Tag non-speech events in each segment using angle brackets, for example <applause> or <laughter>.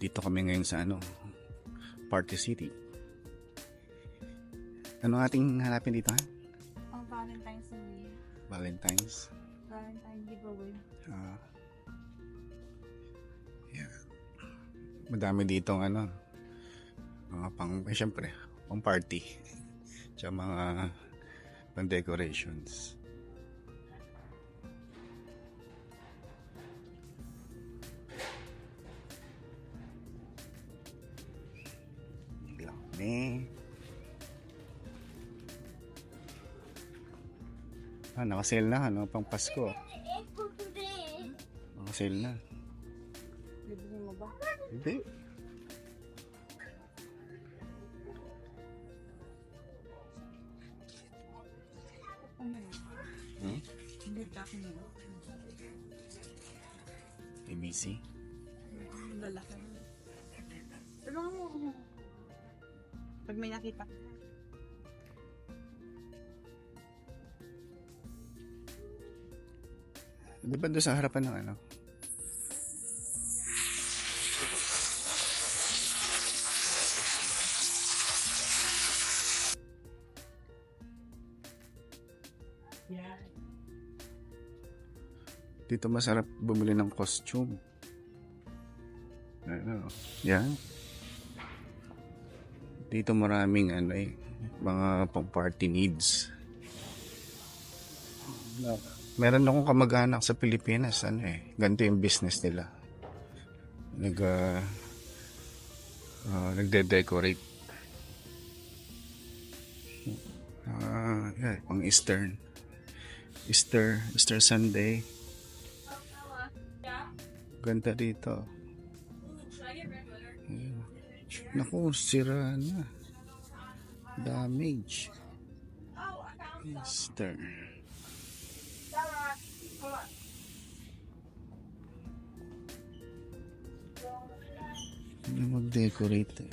Dito kami ngayon sa ano, Party City. Ano ating hanapin dito ha? Ang Valentine's Day. Valentine's. Valentine giveaway. Ah. yeah. Madami dito ano. Mga pang, eh, syempre, pang party. Tsaka mga pang decorations. Dami. Ah, nakasale na, ano, pang Pasko. Nakasale na. Libre mo ba? Hindi. Ano? Hmm? Hindi ka yun. ABC. Lalaki. Tulungan may nakita. Di ba doon sa harapan ng ano? Yan. Dito masarap bumili ng costume. Ano? Yan. Dito maraming ano eh, mga pang party needs. Meron akong kamag-anak sa Pilipinas, ano eh, ganito yung business nila. Nag, uh, uh, nagde-decorate. Ah, yeah, pang Eastern. Easter, Easter Sunday. Ganda dito. Naku, sira na. Damage. Easter. Hindi mag-decorate eh.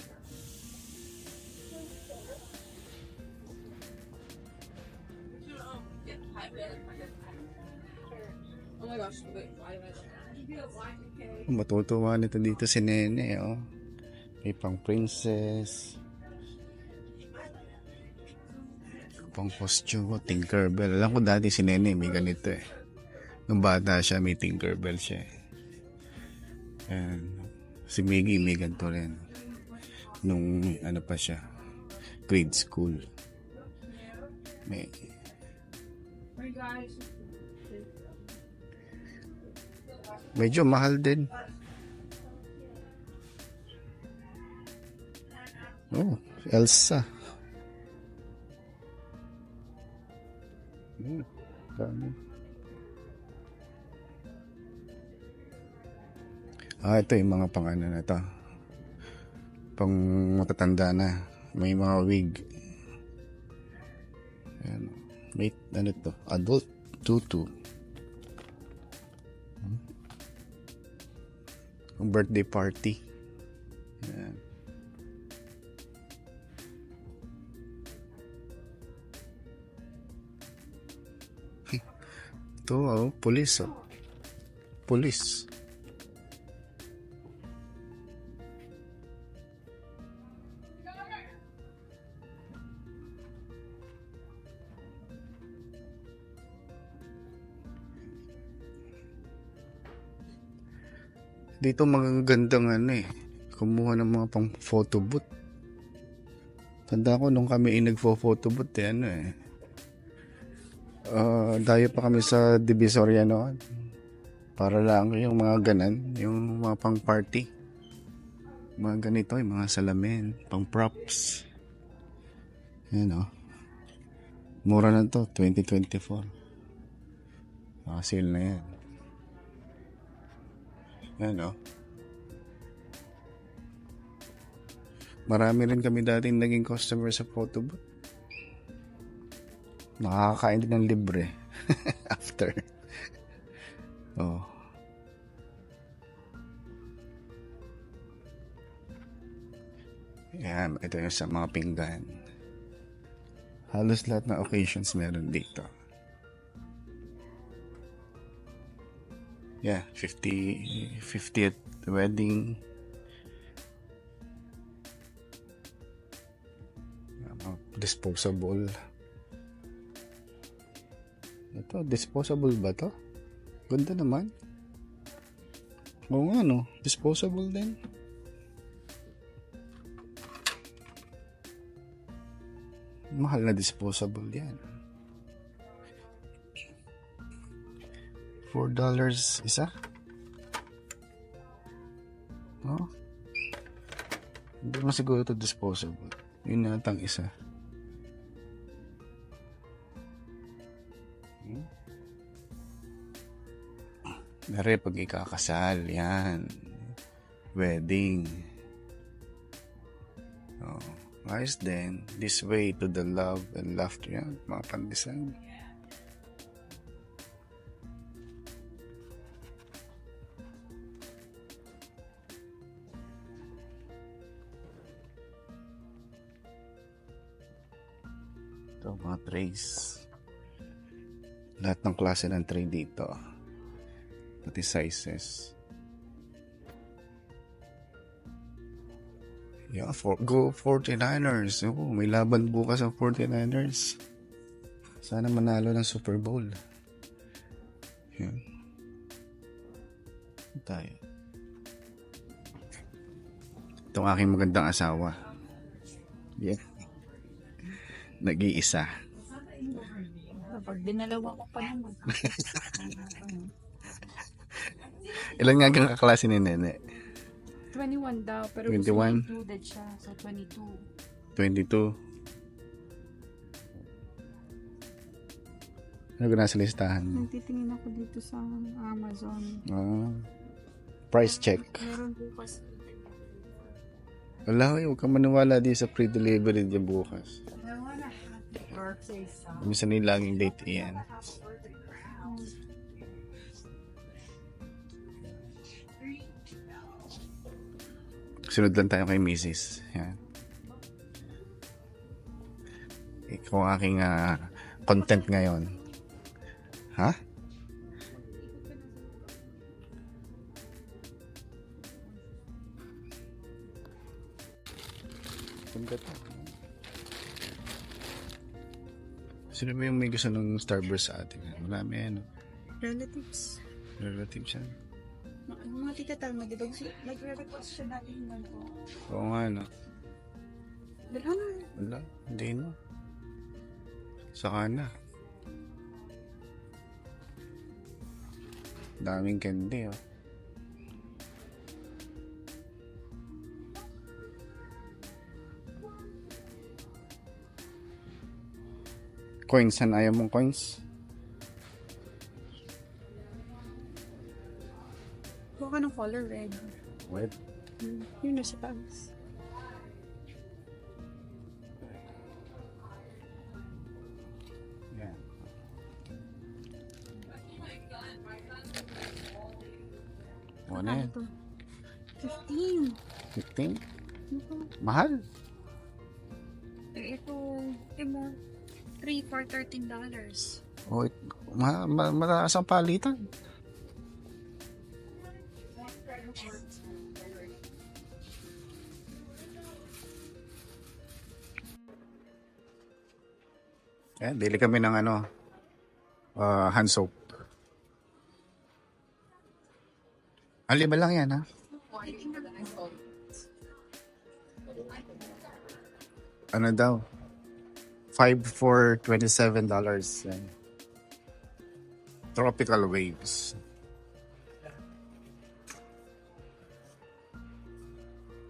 Oh. Matutuwa nito dito si Nene, oh. May pang princess. Pang costume, oh, Tinkerbell. Alam ko dati si Nene may ganito eh. Nung bata siya, may Tinkerbell siya eh. And, si Miggy may ganito rin. Nung ano pa siya, grade school. May, medyo mahal din. Oh, Elsa. Hmm, dami. Ah, ito yung mga pang ano na to. Pang matatanda na. May mga wig. Ayan. May, ano to? Adult tutu. Hmm. Ang birthday party. Ayan. Ito, oh, police, oh. Police. Dito magagandang ano eh. Kumuha ng mga pang photo booth. Tanda ko nung kami ay nagfo-photo booth eh, ano eh. Ah, dayo pa kami sa Divisoria noon. Para lang yung mga ganan, yung mga pang party. Mga ganito, yung mga salamin, pang props. Yan oh. Mura na to, 2024. Ah, sale na yan. Yan oh. Marami rin kami dating naging customer sa photo nakakain din ng libre. <laughs> After. Oh. Yan ito yung sa mga pinggan. Halos lahat ng occasions meron dito. Yeah 50 50th wedding. Disposable. Ito, disposable ba to? Ganda naman. Oo nga no, disposable din. Mahal na disposable yan. Four dollars isa? Oh. Hindi mo siguro ito disposable. Yun na ang isa. Dari pag ikakasal, yan. Wedding. Oh, ayos din. This way to the love and laughter. Yan, mga pandesal. Ito, mga trays. Lahat ng klase ng tray dito. Pati sizes. Yeah, for, go 49ers. Oh, may laban bukas ang 49ers. Sana manalo ng Super Bowl. Yan. Ano Tayo. Itong aking magandang asawa. Yeah. Nag-iisa. Kapag dinalawa ko pa naman. <laughs> Ilan nga kang kaklase ni Nene? 21 daw, pero 21? gusto niya included siya. So, 22. 22. Ano ka nasa listahan mo? Nagtitingin ako dito sa Amazon. Ah, price check. Meron bukas. Wala, huwag kang maniwala di sa pre-delivery diyan bukas. Minsan nila laging date iyan. Sunod lang tayo kay Mrs. Yan. Ikaw ang aking ah, content ngayon. Ha? Ganda to. Sino ba yung may gusto ng Starburst sa atin? Marami ano. Relatives. Relatives yan. Mga, mga tita Talma, di ba? Nagre-request siya dati yung ko. Oo nga no. Dala na. Wala, hindi no. Saka na. Daming candy oh. Coins, saan ayaw mong coins? Kuha ka ng color red. Wait. Hmm. Yun na sa taas. Yan. O na yan. Ano to? 15. 15? Ito. Mahal. Eh, Ito, ito 3 for 13 dollars. O, ma ma mataas ang palitan. Eh, bili kami ng ano, ah, hand soap. Ang lima lang yan, ha? Ano daw? 5 for $27. Yan. Tropical waves.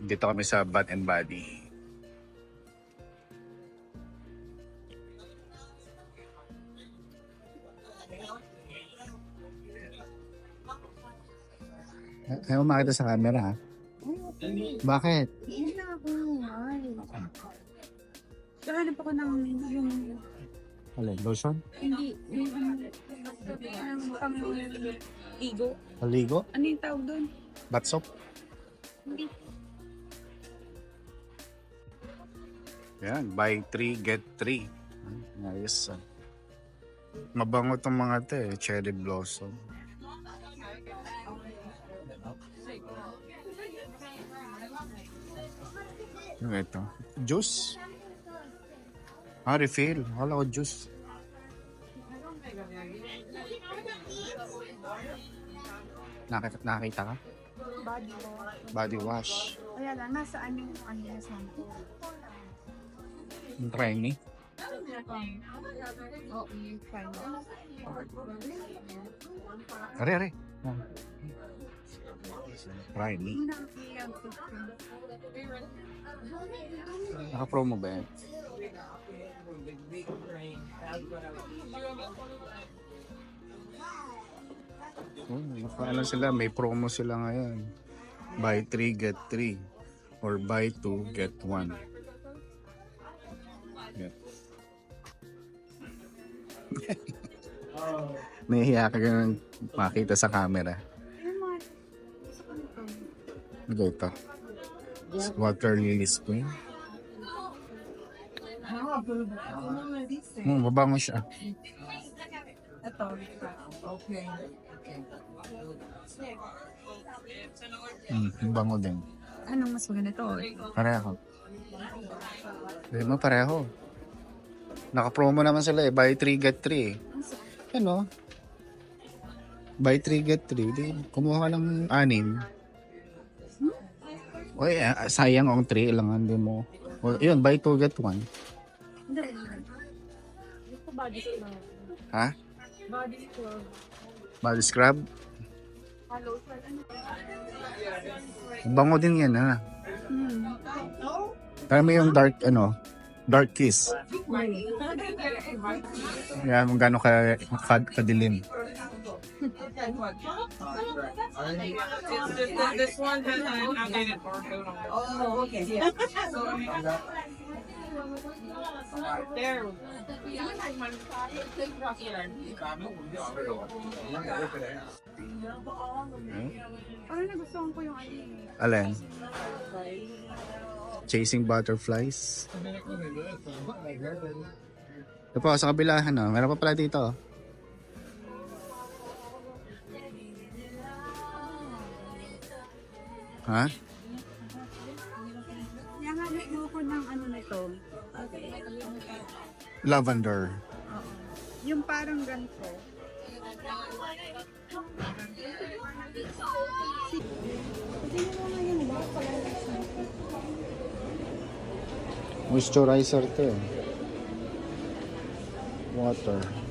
Dito kami sa Bath and Body. Ay- Ayaw makita sa camera ha? Bakit? Hindi na ako mahal. Kahanap ako ng yung, Alin? Lotion? hindi, yung, yung pang igo. Paligo? Ano yung tawag doon? Bath soap? Hindi. Yan, buy 3, get 3. Ayos ah. Mabango tong mga to eh, cherry blossom. Yung ito. Juice? Ah, refill. Wala ko juice. Nakita, nakita ka? Body mo. Body wash. Kaya lang, nasaan yung ano na sample? Try me. Oo, yung fine. Are, are. Try me. Naka-promo ba yan? Oh, sila, may promo sila ngayon. Buy 3, get 3. Or buy 2, get 1. <laughs> Nahihiya ka ganun makita sa camera. Ano ito? Water lily spring. Hmm, mabango siya. Ito. Hmm, mabango din. Anong mas maganda to? Pareho. Hindi mo pareho. Naka-promo naman sila eh. Buy 3, get 3 eh. Ano? Buy 3, get 3. Di, kumuha ka ng 6. Uy, ah, sayang ang 3 lang. Hindi mo. O, yun, buy 2, get 1. Hindi. Ito body scrub. Ha? Body scrub. Body scrub? Bango din yan ha. Hmm. Mo yung dark, ano, dark kiss. Yan, kung gano'n ka, ka, kadilim. This one has an outdated barcode on it. Oh, okay. There. Parang nagustuhan ko yung ano eh. Alin? Chasing butterflies. Ito po, sa kabilahan na. Meron pa pala dito. Ha? Kaya nga nagmo ko ng ano na ito. Lavender. Oo. Yung parang ganito. Moisturizer to eh. Water.